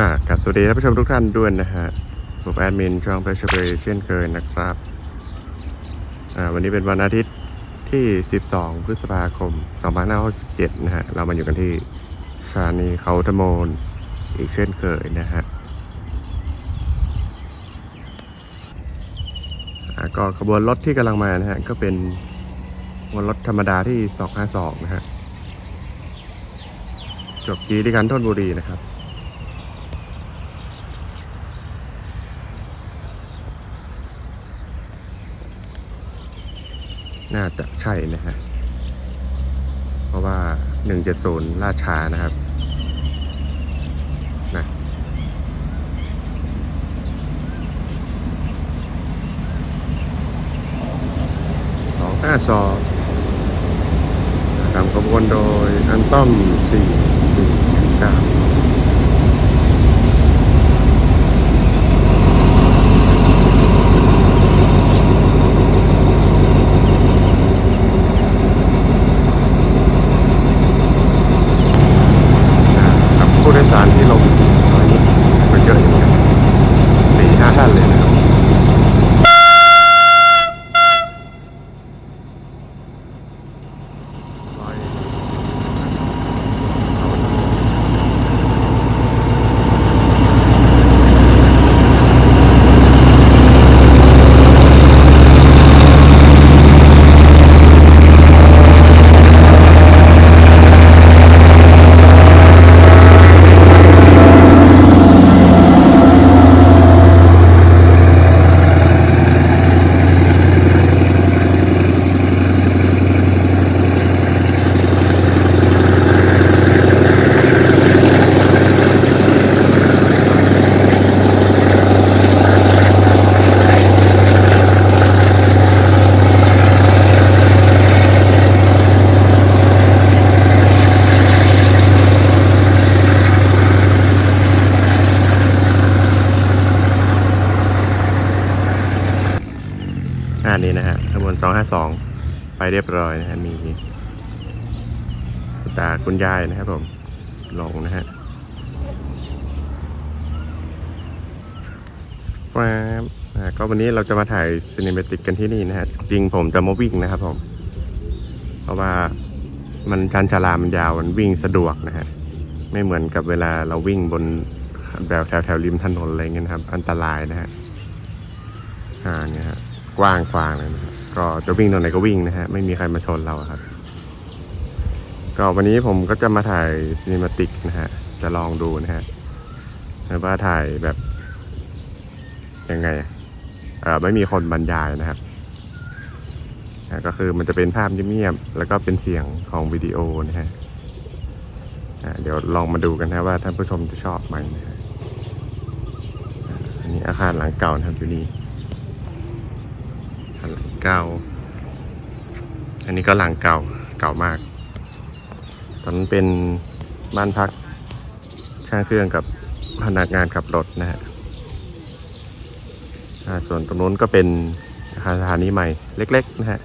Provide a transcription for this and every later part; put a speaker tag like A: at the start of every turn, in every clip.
A: อ่ากสวัสดีท่านผู้ชมทุกท่านด้วยนะฮะผมแอดมินช่องเพชรเบรเช่นเคยนะครับ อ่า วันนี้เป็นวันอาทิตย์ที่ 12 พฤษภาคม 2567นะฮะ เรามาอยู่กันที่สถานีเขาทะโมนอีกเช่นเคยนะฮะอ่าก็ขบวนรถที่กำลังมานะฮะ ก็เป็นขบวนรถธรรมดาที่ 252 นะฮะ จบกีที่กันทนบุรีนะครับ น่าจะใช่นะฮะ เพราะว่า170ล่าชานะครับนะสองห้าสองนำขบวนโดยอันต้อมสี่สี่เก้ากับผู้โดยสารที่ลงมันเยอะอยู่สี่ห้าท่านเลยนะครับ อ่านี่นะฮะขบวนสองห้าสองไป เรียบร้อยนะฮะมีตาคุณยายนะครับผมลงนะฮะครับก็วันนี้เราจะมาถ่ายซีนิเมติกกันที่นี่นะฮะ จริงผมจะมาวิ่งนะครับผม เพราะว่ามันการจรามันยาวมันวิ่งสะดวกนะฮะ ไม่เหมือนกับเวลาเราวิ่งบนแบบแถวแถวริมถนนอะไรเงี้ยนะครับ อันตรายนะฮะอ่าเนี่ยฮะ กว้างขวางเลยนะครับ ก็จะวิ่งตรงไหนก็วิ่งนะฮะ ไม่มีใครมาชนเราครับ ก็วันนี้ผมก็จะมาถ่ายซีนิมาติกนะฮะ จะลองดูนะฮะว่าถ่ายแบบ ยังไงเออไม่มีคนบรรยายนะครับก็คือมันจะเป็นภาพเงียบๆแล้วก็เป็นเสียงของวิดีโอนะฮะเดี๋ยวลองมาดูกันนะว่าท่านผู้ชมจะชอบไหมนะฮะอันนี้อาคารหลังเก่านะครับอยู่นี่ เก่า อันนี้ก็หลังเก่าเก่ามาก ตอนนั้นเป็นบ้านพักช่างเครื่องกับพนักงานขับรถนะฮะส่วนตรงนู้นก็เป็นอาคารสถานีใหม่เล็ก ๆ นะฮะ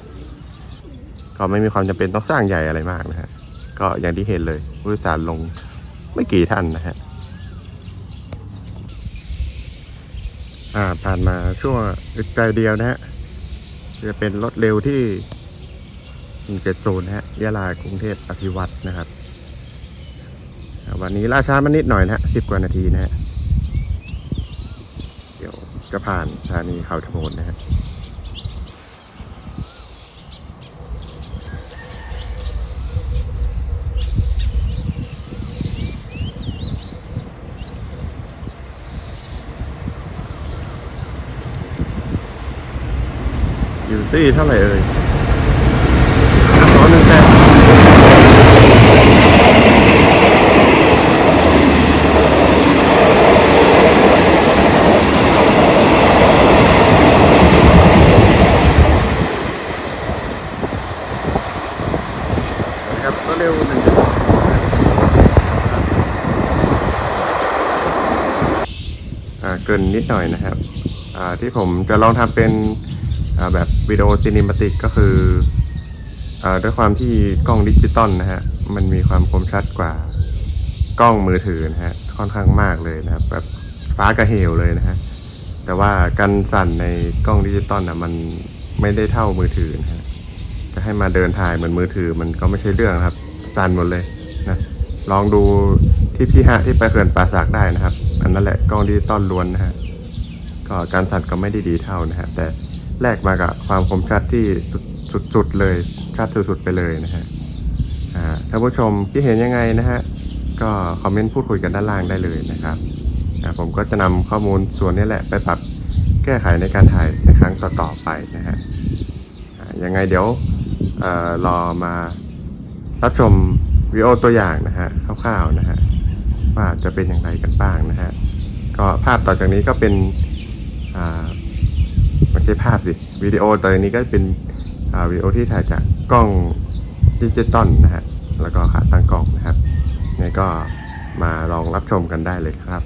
A: ก็ไม่มีความจำเป็นต้องสร้างใหญ่อะไรมากนะฮะ ก็อย่างที่เห็นเลยผู้โดยสารลงไม่กี่ท่านนะฮะอ่าผ่านมาช่วงอึดใจเดียวนะฮะ จะเป็นรถเร็วที่170นะฮะยะลากรุงเทพอภิวัตนะครับ วันนี้ล่าช้ามานิดหน่อยนะฮะ10กว่านาทีนะฮะ เดี๋ยวจะผ่านสถานีเขาทะโมนนะฮะ ซี่เท่าไหร่เอ่ยร้อยหนึ่งแสนครับก็เร็วหนึ่งอ่าเกินนิดหน่อยนะครับอ่าที่ผมจะลองทำเป็นอ่า แบบวิดีโอซีนิมติกก็คืออด้วยความที่กล้องดิจิตอลนะฮะ มันมีความคมชัดกว่ากล้องมือถือนะฮะ ค่อนข้างมากเลยนะครับ แบบฟ้ากระเหวเลยนะฮะ แต่ว่าการสั่นในกล้องดิจิตอลนะมันไม่ได้เท่ามือถือนะฮะ จะให้มาเดินถ่ายเหมือนมือถือมันก็ไม่ใช่เรื่องครับ สั่นหมดเลยนะ ลองดูที่พี่ฮะที่ไปเขื่อนป่าสักได้นะครับ อันนั้นแหละกล้องดิจิตอลล้วนนะฮะ ก็การสั่นก็ไม่ได้ดีเท่านะฮะ แต่ แลกมากับความคมชัดที่สุดสดๆเลยชัดสุดๆไปเลยนะฮะท่านผู้ชมคิดเห็นยังไงนะฮะก็คอมเมนต์พูดคุยกันด้านล่างได้เลยนะครับผมก็จะนำข้อมูลส่วนนี้แหละไปปรับแก้ไขในการถ่ายในครั้งต่อๆไปนะฮะยังไงเดี๋ยวอรอมารับชมวิดีโอตัวอย่างนะฮะคร่าวๆนะฮะว่าจะเป็นอย่างไรกันบ้างนะฮะก็ภาพต่อจากนี้ก็เป็นอ่า ไม่ใช่ภาพสิวิดีโอต่อนนี้ก็เป็นวิดีโอที่ถ่ายจากกล้องดิจิตอลนะฮะแล้วก็ขาตั้งกล่องนะครับนี่ก็มาลองรับชมกันได้เลยครับ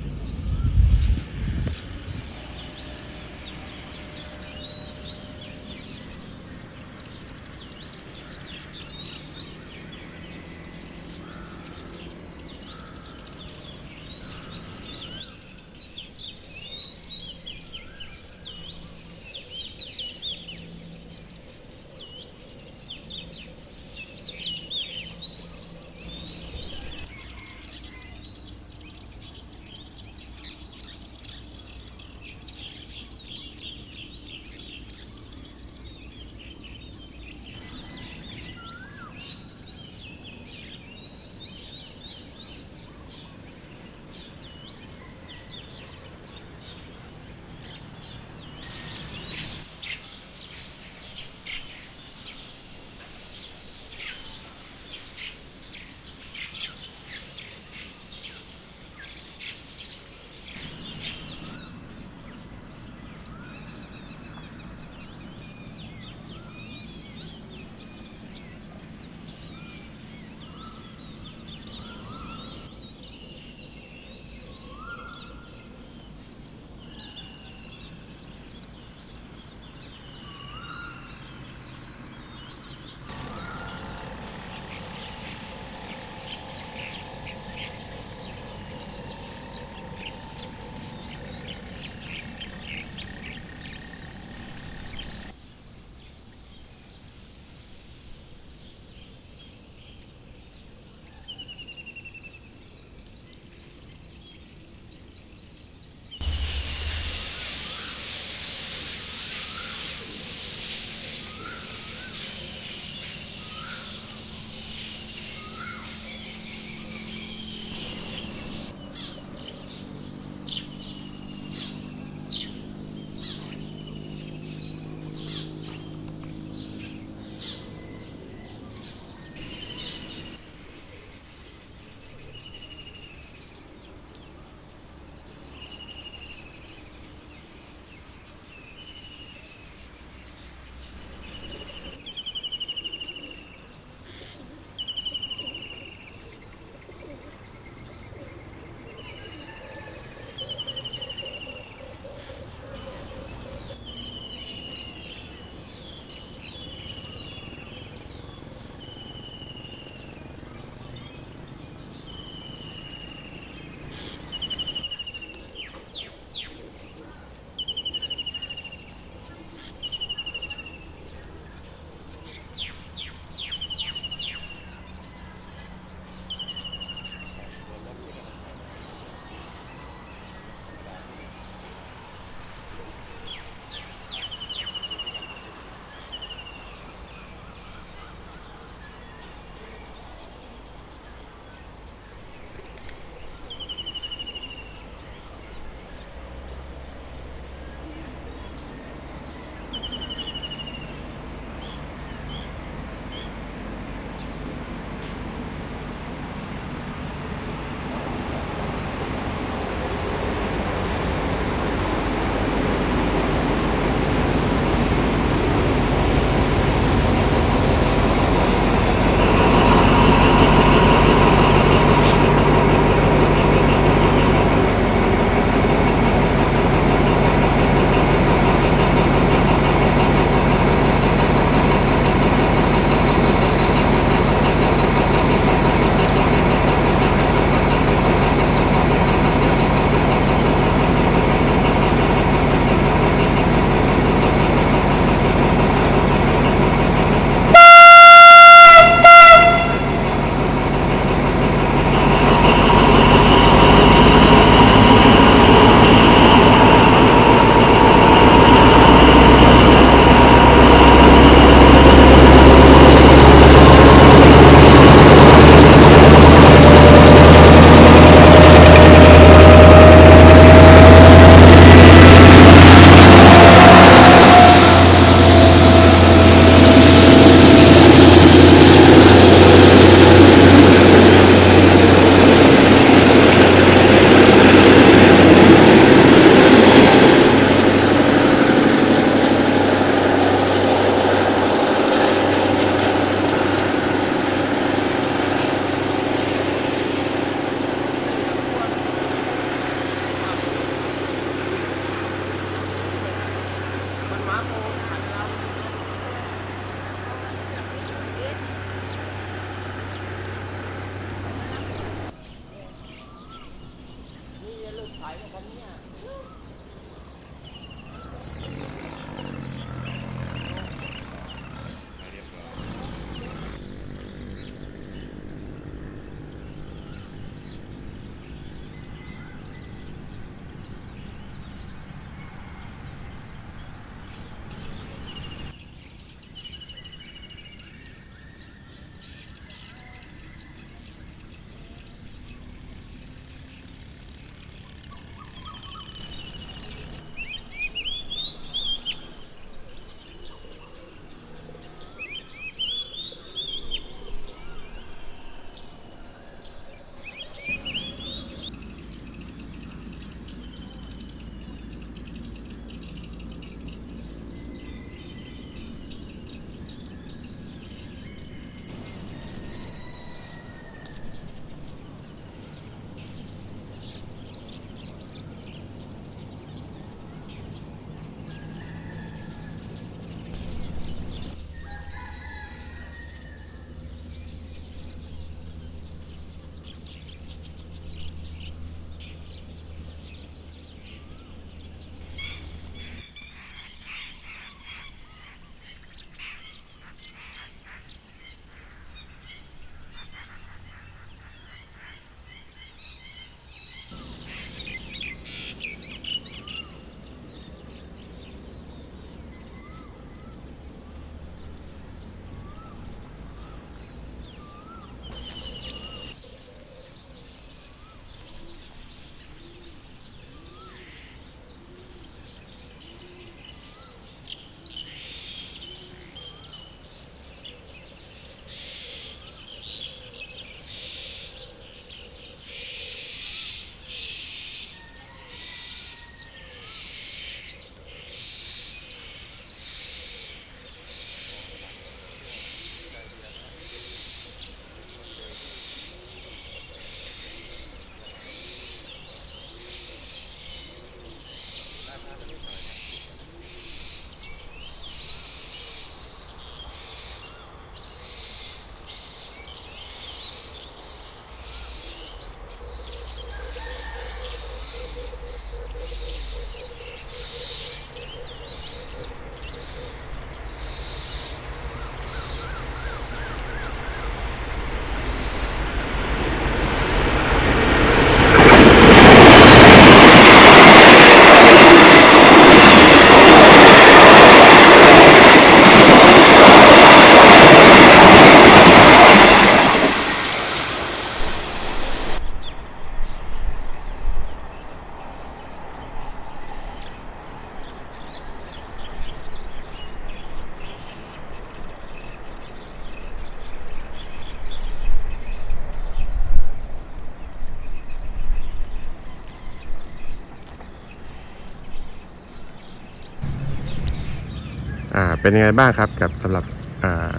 A: เป็นยังไงบ้างครับกับสำหรับ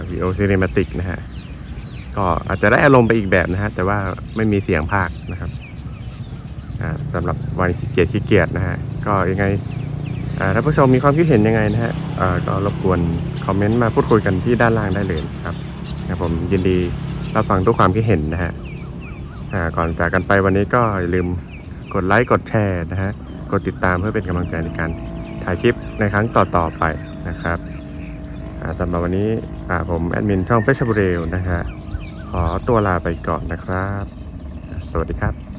A: วีโอซีเนมาติกนะฮะก็อาจจะได้อารมณ์ไปอีกแบบนะฮะแต่ว่าไม่มีเสียงภาคนะครับสำหรับวันขี้เกียจขี้เกียจนะฮะก็ยังไงอ่าถ้าผู้ชมมีความคิดเห็นยังไงนะฮะก็รบกวนคอมเมนต์มาพูดคุยกันที่ด้านล่างได้เลยครับนะผมยินดีรับฟังทุกความคิดเห็นนะฮะก่อนจากกันไปวันนี้ก็อย่าลืมกดไลค์กดแชร์นะฮะกดติดตามเพื่อเป็นกำลังใจในการถ่ายคลิปในครั้งต่อๆไปนะครับ สำหรับวันนี้ผมแอดมินช่องเพชรบุรีนะฮะขอตัวลาไปก่อนนะครับ สวัสดีครับ